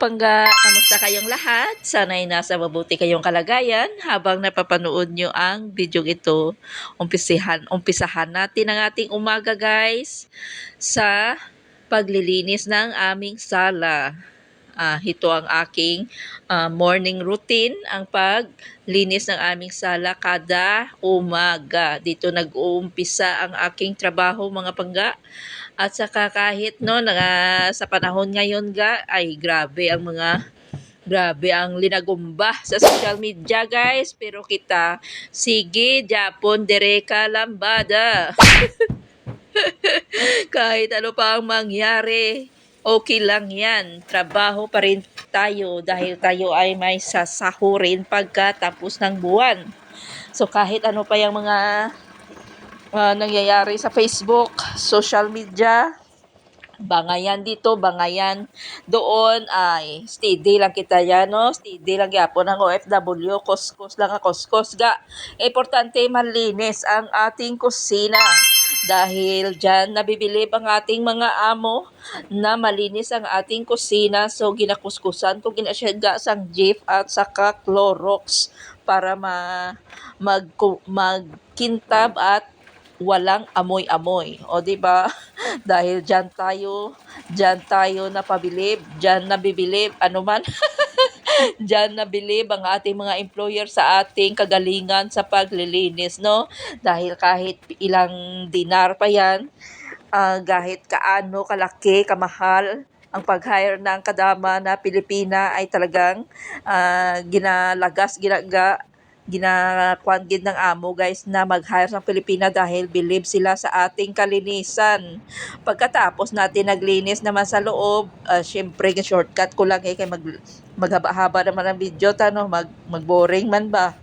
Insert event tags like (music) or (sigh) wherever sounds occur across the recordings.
Hello mga pangga! Kamusta kayong lahat? Sana'y nasa mabuti kayong kalagayan habang napapanood nyo ang video ito. Umpisahan, umpisahan natin ang ating umaga guys sa paglilinis ng aming sala. Ah, ito ang aking ah, morning routine, ang paglinis ng aming sala kada umaga. Dito nag-uumpisa ang aking trabaho mga pangga. At saka kahit no, nga, sa panahon ngayon ga, ay grabe ang mga Grabe ang linagumba sa social media guys. Pero kita, sige, Japon, dereka, lambada. (laughs) Kahit ano pa ang mangyari, okay lang yan. Trabaho pa rin tayo dahil tayo ay may sasahurin pagkatapos ng buwan. So kahit ano pa yung mga ah, nangyayari sa Facebook, social media, bangayan dito, bangayan doon ay steady lang kita yan, no? Steady lang yapon ang OFW, kuskus lang ang kuskus ga. Importante manlinis ang ating kusina dahil dyan nabibilib ang ating mga amo na malinis ang ating kusina. So, ginakuskusan ko ginasyaga sang Jif at saka Clorox para ma mag magkintab at walang amoy-amoy. O, di ba? (laughs) Dahil dyan tayo, dyan tayo napabilib, dyan nabibilib, ano man. (laughs) dyan nabilib ang ating mga employer sa ating kagalingan sa paglilinis, no? Dahil kahit ilang dinar pa yan, ah, kahit kaano kalaki, kamahal, ang pag-hire ng kadama na Pilipina ay talagang ah, ginalagas, ginaga, ginakuan gid ng amo guys na mag-hire ng Pilipina dahil believe sila sa ating kalinisan. Pagkatapos natin naglinis naman sa loob, uh, syempre shortcut ko lang eh kay mag maghaba-haba naman ang video tano mag mag-boring man ba.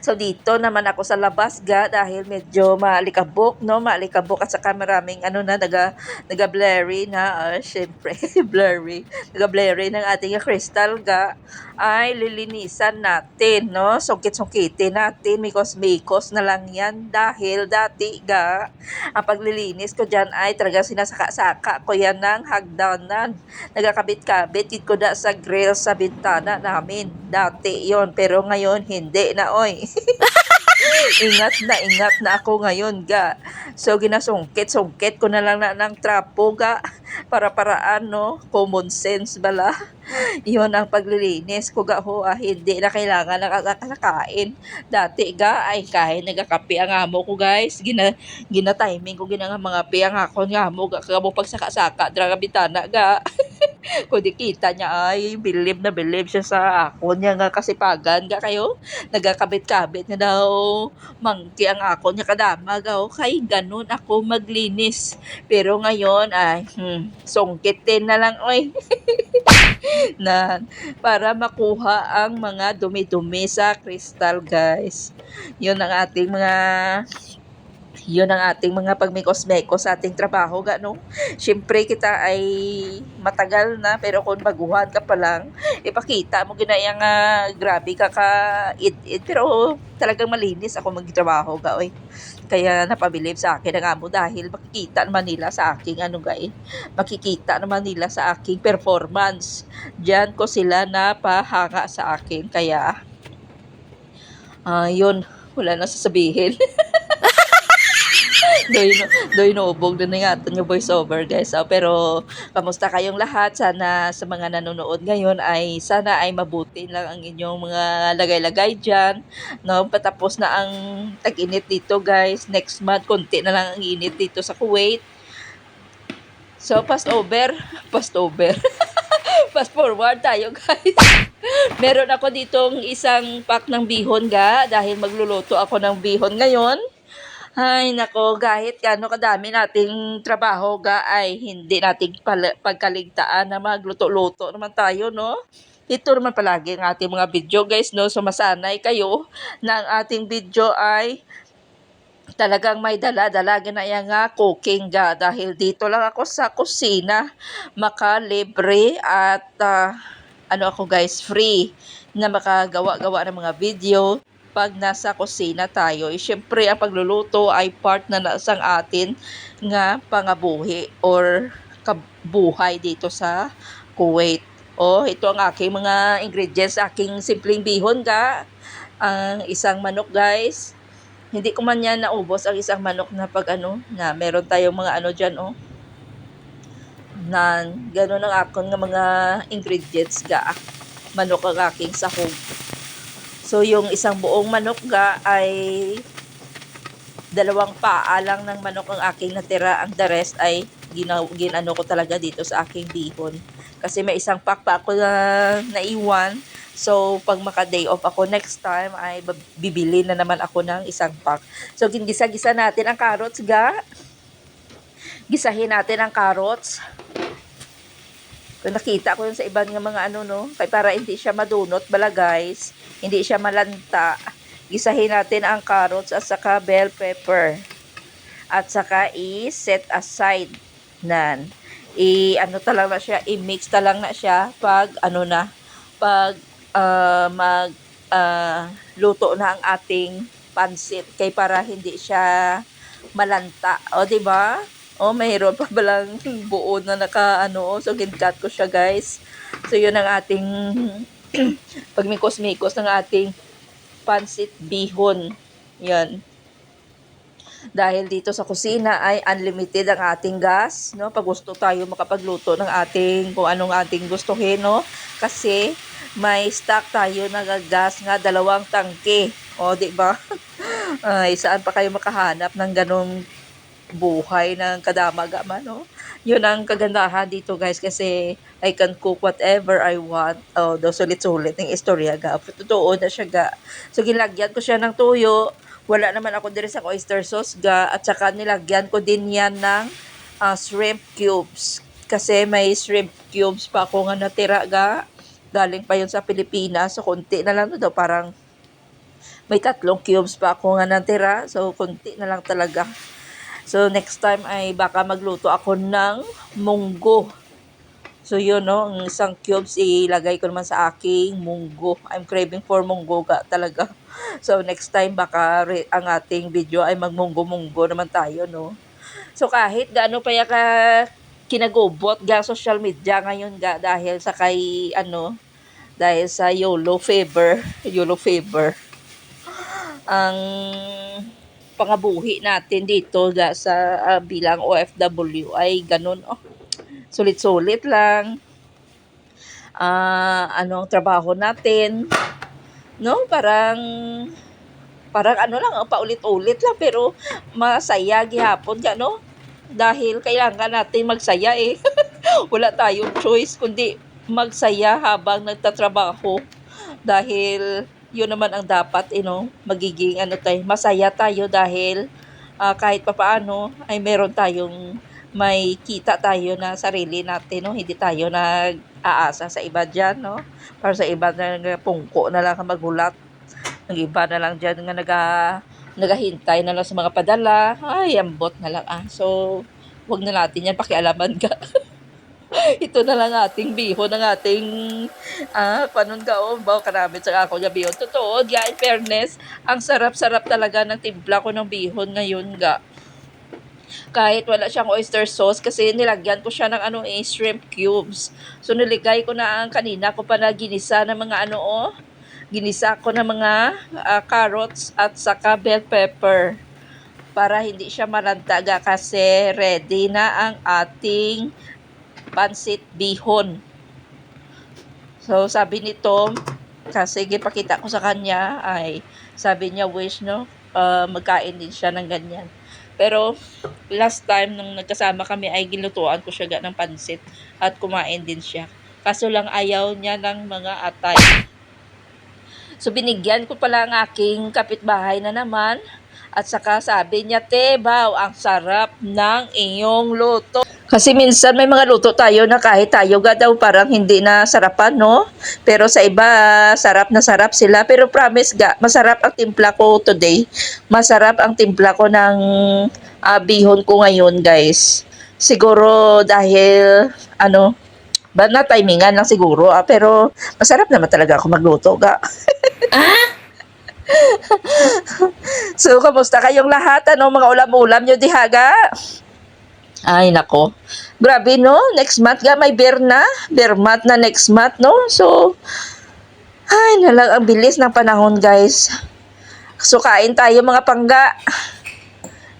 So dito naman ako sa labas ga dahil medyo maalikabok no, maalikabok at saka maraming ano na naga naga (laughs) blurry na uh, syempre blurry. Naga blurry ng ating crystal ga ay lilinisan natin no. Sungkit-sungkitin natin, mikos-mikos na lang yan dahil dati ga ang paglilinis ko diyan ay talaga sinasaka-saka ko yan ng hagdanan. Nagakabit-kabit ko da sa grill sa bintana namin. Dati yon pero ngayon hindi na oy. (laughs) ingat na ingat na ako ngayon ga. So ginasungkit-sungkit ko na lang na ng trapo ga para paraan no, common sense bala. Iyon ang paglilinis ko ga ho ah, hindi na kailangan nakakain. Dati ga ay kahit nagakape ang amo ko guys, gina gina timing ko gina nga mga pi ang ako nga amo ga kamo pagsaka-saka dra ga. (laughs) (laughs) Kung kita niya ay bilib na bilib siya sa ako niya nga kasipagan ga kayo. Nagakabit-kabit na daw mangki ang ako niya kadama ga o kay ganun ako maglinis. Pero ngayon ay hmm, sungkitin na lang oy. (laughs) na para makuha ang mga dumi-dumi sa crystal guys. Yun ang ating mga yun ang ating mga pagmikos-mekos sa ating trabaho, gano. Siyempre, kita ay matagal na, pero kung baguhan ka pa lang, ipakita mo ginayang nga grabe ka ka it, pero talagang malinis ako magtrabaho, ga, oy. Kaya napabilib sa akin ang amo dahil makikita naman nila sa aking ano gay, makikita naman nila sa aking performance. Diyan ko sila napahanga sa akin. Kaya, ah yun, wala na sasabihin. (laughs) (laughs) doy no, doy noobog na nga yung voice over guys. Oh, pero kamusta kayong lahat? Sana sa mga nanonood ngayon ay sana ay mabuti lang ang inyong mga lagay-lagay diyan. No, patapos na ang tag-init dito guys. Next month konti na lang ang init dito sa Kuwait. So fast over, fast (laughs) over. (laughs) fast forward tayo guys. Meron ako ditong isang pack ng bihon ga dahil magluluto ako ng bihon ngayon. Ay, nako, kahit kano kadami nating trabaho ga ay hindi nating pala- pagkaligtaan na magluto-luto naman tayo, no? Ito naman palagi ang ating mga video, guys, no? So, masanay kayo na ang ating video ay talagang may dala-dala ginaya nga cooking ga dahil dito lang ako sa kusina makalibre at ah, ano ako guys free na makagawa-gawa ng mga video pag nasa kusina tayo. Eh, syempre, ang pagluluto ay part na nasang atin nga pangabuhi or kabuhay dito sa Kuwait. Oh, ito ang aking mga ingredients, aking simpleng bihon ga. Ang isang manok, guys. Hindi ko man yan naubos ang isang manok na pag ano, na meron tayong mga ano dyan, oh. Na, ganun ang akong mga ingredients ga. Manok ang aking sahog. So, yung isang buong manok ga ay dalawang paa lang ng manok ang aking natira. Ang the rest ay gina, ginano ko talaga dito sa aking bihon. Kasi may isang pack pa ako na naiwan. So, pag maka-day off ako next time, ay bibili na naman ako ng isang pack. So, gisa-gisa natin ang carrots, ga. Gisahin natin ang carrots. Kung nakita ko yun sa ibang mga ano, no? Kaya para hindi siya madunot, bala guys. Hindi siya malanta. Gisahin natin ang carrots at saka bell pepper. At saka i-set aside nan i ano talang na siya, i-mix talang na siya pag ano na, pag ah, mag ah, luto na ang ating pansit kay para hindi siya malanta. O, di ba? O, mayroon pa balang buo na naka ano, so gincut ko siya guys. So, yun ang ating (clears throat) pagmikos-mikos ng ating pansit bihon. Yan dahil dito sa kusina ay unlimited ang ating gas, no? Pag gusto tayo makapagluto ng ating kung anong ating gustuhin, no? Kasi may stock tayo na gas nga dalawang tangke. O, di ba? (laughs) ay, saan pa kayo makahanap ng ganong buhay ng kadamaga man, no? Yun ang kagandahan dito, guys, kasi I can cook whatever I want. Oh, do sulit-sulit ng istorya ga. Totoo na siya ga. So, gilagyan ko siya ng tuyo, wala naman ako dire sa oyster sauce ga at saka nilagyan ko din yan ng ah, shrimp cubes kasi may shrimp cubes pa ako nga natira ga galing pa yun sa Pilipinas so konti na lang to daw parang may tatlong cubes pa ako nga natira so konti na lang talaga so next time ay baka magluto ako ng munggo So yun no, ang isang cubes ilagay ko naman sa aking munggo. I'm craving for munggo ga talaga. (laughs) So next time baka ang ating video ay magmunggo-munggo naman tayo no. So kahit gaano pa ya ka kinagubot ga social media ngayon ga dahil sa kay ano dahil sa YOLO fever, (laughs) YOLO fever. Ang pangabuhi natin dito sa ah, bilang OFW ay ganun oh sulit-sulit lang. Ah, ano ang trabaho natin? No, parang parang ano lang, paulit-ulit lang pero masaya gihapon ka, no? Dahil kailangan natin magsaya eh. (laughs) Wala tayong choice kundi magsaya habang nagtatrabaho. Dahil yun naman ang dapat, you know, magiging ano tayo, masaya tayo dahil ah, kahit papaano ay meron tayong may kita tayo na sarili natin, no? Hindi tayo nag-aasa sa iba dyan, no? Para sa iba na pungko na lang ang magulat. Ang iba na lang dyan nga naga, nagahintay na lang sa mga padala. Ay, ambot na lang. Ah. So, wag na natin yan pakialaman ka. (laughs) Ito na lang ating bihon ng ating ah, oh, bawa karami sa ako nga bihon. Totoo, ga, in fairness, ang sarap-sarap talaga ng timpla ko ng bihon ngayon ga kahit wala siyang oyster sauce kasi nilagyan ko siya ng ano eh, shrimp cubes. So niligay ko na ang kanina ko pa na ginisa ng mga ano oh. Ginisa ko ng mga ah, carrots at saka bell pepper para hindi siya malantaga kasi ready na ang ating pansit bihon. So sabi ni Tom, kasi gipakita ko sa kanya ay sabi niya wish no ah, magkain din siya ng ganyan. Pero last time nung nagkasama kami ay gilutuan ko siya ng pansit at kumain din siya. Kaso lang ayaw niya ng mga atay. So binigyan ko pala ang aking kapitbahay na naman at saka sabi niya, Tebaw, ang sarap ng iyong luto. Kasi minsan may mga luto tayo na kahit tayo ga daw parang hindi na sarapan, no? Pero sa iba, sarap na sarap sila. Pero promise ga, masarap ang timpla ko today. Masarap ang timpla ko ng ah, bihon ko ngayon, guys. Siguro dahil, ano, ba na timingan lang siguro, ah, pero masarap naman talaga ako magluto, ga. (laughs) so, kamusta kayong lahat? Ano mga ulam-ulam nyo dihaga? Ay, nako. Grabe, no? Next month ga may beer na. Beer month na next month, no? So, ay, nalang ang bilis ng panahon, guys. So, kain tayo mga pangga.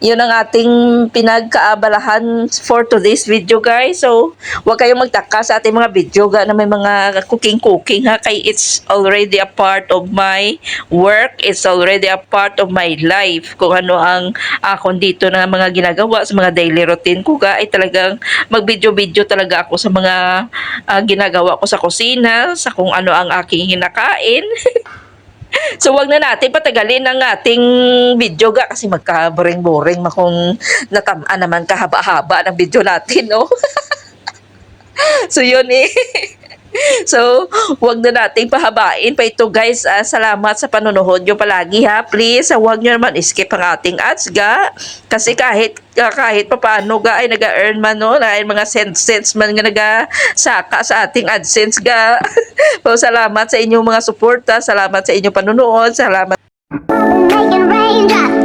Yun ang ating pinagkaabalahan for today's video, guys. So, huwag kayong magtaka sa ating mga video ga na may mga cooking-cooking, ha? Kay it's already a part of my work. It's already a part of my life. Kung ano ang akong dito na mga ginagawa sa mga daily routine ko ga, ay talagang mag-video-video talaga ako sa mga ah, ginagawa ko sa kusina, sa kung ano ang aking hinakain. (laughs) (laughs) So wag na natin patagalin ang ating video ga kasi magka-boring-boring makung natamaan naman kahaba-haba ng video natin, no? (laughs) so yun eh. (laughs) (laughs) So, wag na nating pahabain pa ito guys. Ah, salamat sa panonood nyo palagi ha. Please, ah, wag nyo naman skip ang ating ads ga. Kasi kahit ah, kahit pa paano ga ay nag-earn man no, na mga cents cents man nga naga-saka sa ating AdSense ga. (laughs) so, salamat sa inyong mga suporta. Salamat sa inyong panonood. Salamat Making raindrops